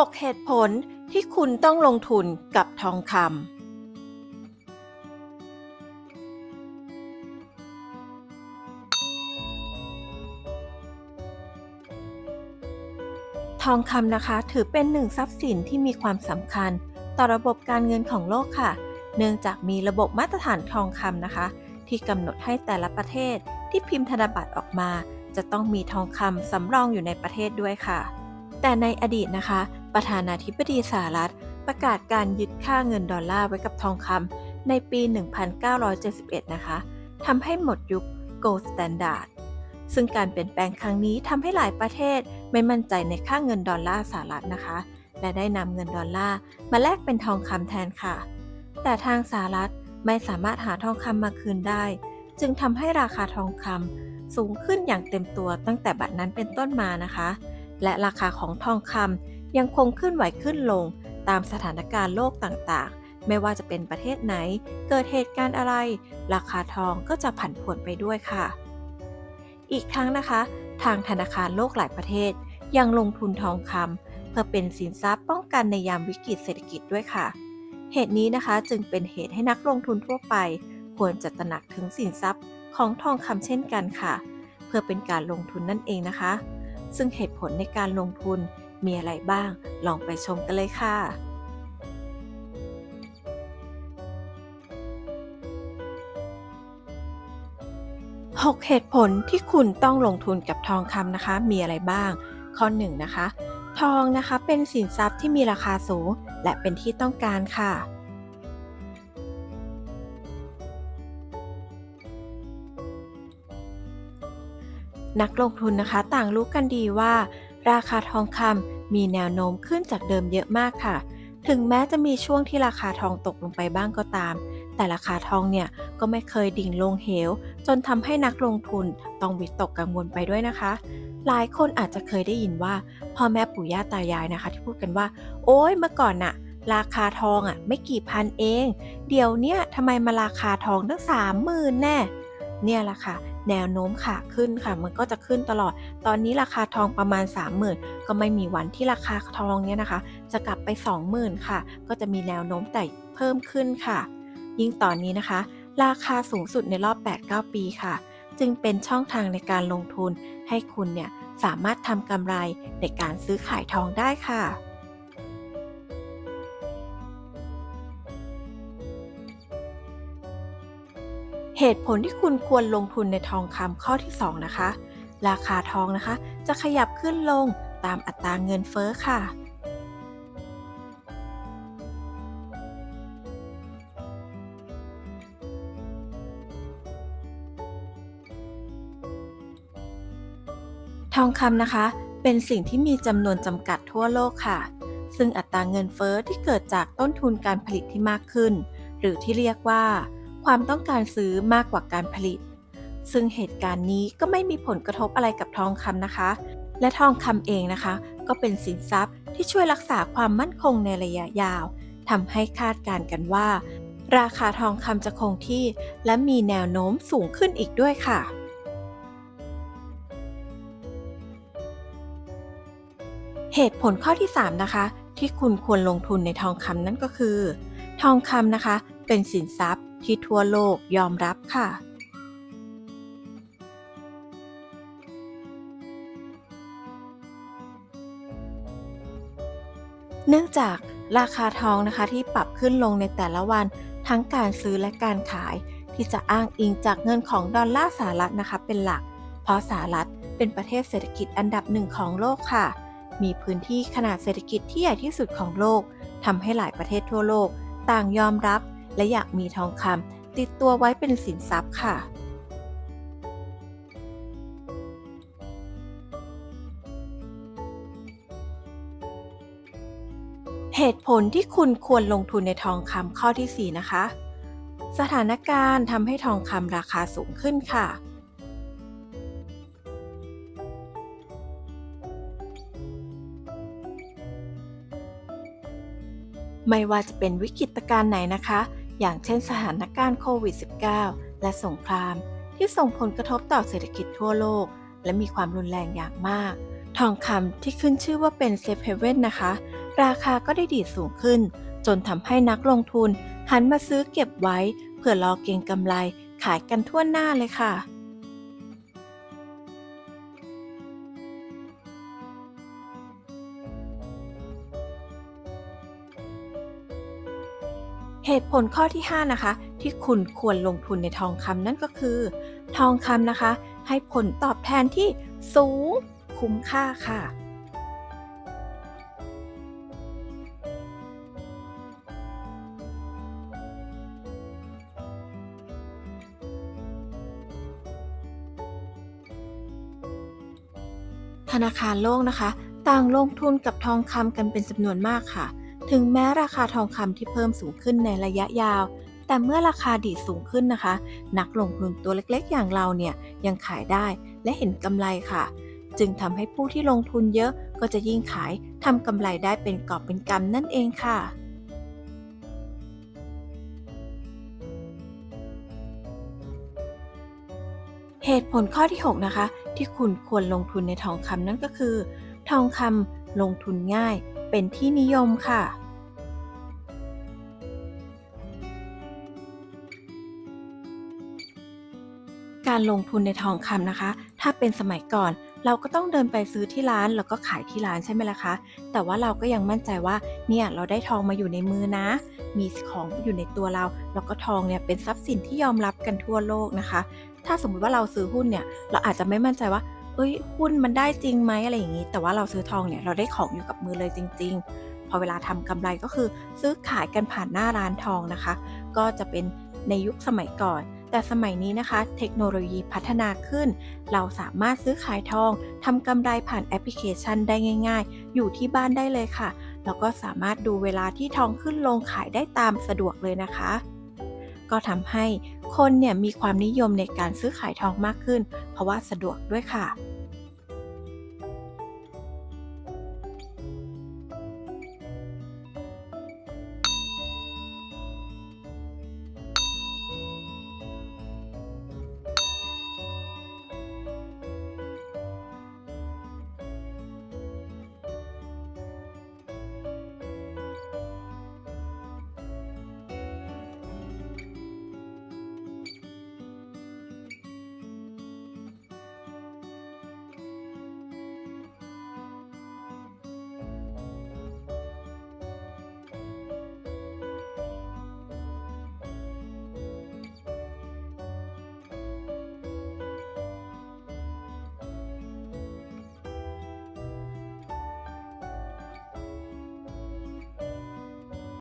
6 เหตุผลที่คุณต้องลงทุนกับทองคำทองคำนะคะ ถือเป็นหนึ่งทรัพย์สินที่มีความสำคัญ ต่อระบบการเงินของโลกค่ะ เนื่องจากมีระบบมาตรฐานทองคำนะคะ ที่กำหนดให้แต่ละประเทศที่พิมพ์ธนบัตรออกมา จะต้องมีทองคำสำรองอยู่ในประเทศด้วยค่ะแต่ในอดีตนะคะ ประธานาธิบดีสหรัฐ ประกาศการยึดค่าเงินดอลลาร์ไว้กับทองคำในปี 1971 นะคะทำให้หมดยุค Gold Standard ซึ่งการเปลี่ยนแปลงครั้งนี้ทำให้หลายประเทศไม่มั่นใจในค่าเงินดอลลาร์สหรัฐนะคะ และได้นำเงินดอลลาร์มาแลกเป็นทองคำแทนค่ะ แต่ทางสหรัฐไม่สามารถหาทองคำมาคืนได้ จึงทำให้ราคาทองคำสูงขึ้นอย่างเต็มตัวตั้งแต่บัดนั้นเป็นต้นมานะคะ และราคาของทองคำ ยังคงขึ้นไหวขึ้นลง ตามสถานการณ์โลกต่างๆ ไม่ว่าจะเป็นประเทศไหน เกิดเหตุการณ์อะไร ราคาทองก็จะผันผวนไปด้วยค่ะ อีกทั้งนะคะ ทางธนาคารโลกหลายประเทศ ยังลงทุนทองคำเพื่อเป็นสินทรัพย์ป้องกันในยามวิกฤตเศรษฐกิจด้วยค่ะ เหตุนี้นะคะจึงเป็นเหตุให้นักลงทุนทั่วไป ควรจะตระหนักถึงสินทรัพย์ของทองคำเช่นกันค่ะ เพื่อเป็นการลงทุนนั่นเองนะคะ ซึ่งเหตุผลในการลงทุน มีอะไรบ้าง ลองไปชมกันเลยค่ะ6เหตุผลที่คุณต้องลงทุนกับทองคำนะคะ มีอะไรบ้าง ข้อ1นะคะ ทองนะคะเป็นสินทรัพย์ที่มีราคาสูง และเป็นที่ต้องการค่ะนักลงทุนนะคะ ต่างรู้กันดีว่า ราคาทองคำมีแนวโน้มขึ้นจากเดิมเยอะมากค่ะ ถึงแม้จะมีช่วงที่ราคาทองตกลงไปบ้างก็ตาม แต่ราคาทองเนี่ยก็ไม่เคยดิ่งลงเหว จนทำให้นักลงทุนต้องวิตกกังวลไปด้วยนะคะ หลายคนอาจจะเคยได้ยินว่าพ่อแม่ปู่ย่าตายายนะคะ ที่พูดกันว่า โอ้ยเมื่อก่อนน่ะราคาทองอะไม่กี่พันเอง เดี๋ยวเนี้ยทำไมมาราคาทองตั้งสามหมื่นแน่ เนี่ยแหละค่ะ แนวโน้มขาขึ้นค่ะ มันก็จะขึ้นตลอด ตอนนี้ราคาทองประมาณ 30,000 ก็ไม่มีวันที่ราคาทองเนี่ยนะคะ จะกลับไป 20,000 ค่ะ ก็จะมีแนวโน้มแต่เพิ่มขึ้นค่ะ ยิ่งตอนนี้นะคะ ราคาสูงสุดในรอบ 8-9 ปีค่ะ จึงเป็นช่องทางในการลงทุนให้คุณเนี่ยสามารถทำกำไรในการซื้อขายทองได้ค่ะ เหตุผลที่คุณควรลงทุนในทองคำข้อที่ 2 นะคะ ราคาทองนะคะ จะขยับขึ้นลงตามอัตราเงินเฟ้อค่ะ ทองคำนะคะ เป็นสิ่งที่มีจำนวนจำกัดทั่วโลกค่ะ ซึ่งอัตราเงินเฟ้อที่เกิดจากต้นทุนการผลิตที่มากขึ้น หรือที่เรียกว่า ความต้องการซื้อมากกว่าการผลิต ซึ่งเหตุการณ์นี้ก็ไม่มีผลกระทบอะไรกับทองคำนะคะ และทองคำเองนะคะ ก็เป็นสินทรัพย์ที่ช่วยรักษาความมั่นคงในระยะยาวทำให้คาดการณ์กันว่า ราคาทองคำจะคงที่ และมีแนวโน้มสูงขึ้นอีกด้วยค่ะเหตุผลข้อที่ 3 นะคะ ที่คุณควรลงทุนในทองคำนั่นก็คือ ทองคำนะคะ เป็นสินทรัพย์ ที่ทั่วโลกยอมรับค่ะเนื่องจากราคาทองนะคะที่ปรับขึ้นลงในแต่ละวันทั้งการซื้อและการขาย ที่จะอ้างอิงจากเงินของดอลลาร์สหรัฐนะคะเป็นหลัก เพราะสหรัฐเป็นประเทศเศรษฐกิจอันดับหนึ่งของโลกค่ะ มีพื้นที่ขนาดเศรษฐกิจที่ใหญ่ที่สุดของโลกทำให้หลายประเทศทั่วโลก ต่างยอมรับ และอยากมีทองคำติดตัวไว้เป็นสินทรัพย์ค่ะ เหตุผลที่คุณควรลงทุนในทองคำข้อที่ 4 นะคะ สถานการณ์ทำให้ทองคำราคาสูงขึ้นค่ะไม่ว่าจะเป็นวิกฤตการณ์ไหนนะคะ อย่างเช่นสถานการณ์โควิด -19 และสงคราม ที่ส่งผลกระทบต่อเศรษฐกิจทั่วโลก และมีความรุนแรงอย่างมาก ทองคำที่ขึ้นชื่อว่าเป็นเซฟเฮเว่นนะคะ ราคาก็ได้ดีดสูงขึ้น จนทำให้นักลงทุน หันมาซื้อเก็บไว้ เพื่อรอเก็งกำไรขายกันทั่วหน้าเลยค่ะ เหตุผลข้อที่ 5 นะคะ ที่คุณควรลงทุนในทองคำนั่นก็คือ ทองคำนะคะ ให้ผลตอบแทนที่สูงคุ้มค่าค่ะ ธนาคารโลกนะคะ ต่างลงทุนกับทองคำกันเป็นจำนวนมากค่ะ ถึงแม้ราคาทองคำที่เพิ่มสูงขึ้นในระยะยาว แต่เมื่อราคาดีดสูงขึ้นนะคะ นักลงทุนตัวเล็กๆ อย่างเราเนี่ยยังขายได้และเห็นกำไรค่ะ จึงทำให้ผู้ที่ลงทุนเยอะก็จะยิ่งขายทำกำไรได้เป็นกอบเป็นกำนั่นเองค่ะเหตุผลข้อที่ 6 นะคะ ที่คุณควรลงทุนในทองคำนั่นก็คือ ทองคำลงทุนง่าย เป็นที่นิยมค่ะ การลงทุนในทองคำนะคะ ถ้าเป็นสมัยก่อนเราก็ต้องเดินไปซื้อที่ร้านแล้วก็ขายที่ร้านใช่ไหมล่ะคะ แต่ว่าเราก็ยังมั่นใจว่าเนี่ยเราได้ทองมาอยู่ในมือนะ มีของอยู่ในตัวเรา แล้วก็ทองเนี่ยเป็นทรัพย์สินที่ยอมรับกันทั่วโลกนะคะ ถ้าสมมุติว่าเราซื้อหุ้นเนี่ยเราอาจจะไม่มั่นใจว่า เอ้ยหุ้นมันได้จริงไหมอะไรอย่างนี้ แต่ว่าเราซื้อทองเนี่ยเราได้ของอยู่กับมือเลยจริง ๆ พอเวลาทำกำไรก็คือซื้อขายกันผ่านหน้าร้านทองนะคะ ก็จะเป็นในยุคสมัยก่อน แต่สมัยนี้นะคะ เทคโนโลยีพัฒนาขึ้น เราสามารถซื้อขายทองทำกำไรผ่านแอปพลิเคชันได้ง่าย ๆ อยู่ที่บ้านได้เลยค่ะ แล้วก็สามารถดูเวลาที่ทองขึ้นลงขายได้ตามสะดวกเลยนะคะ ก็ทำให้ คนเนี่ยมีความนิยมในการซื้อขายทองมากขึ้น เพราะว่าสะดวกด้วยค่ะ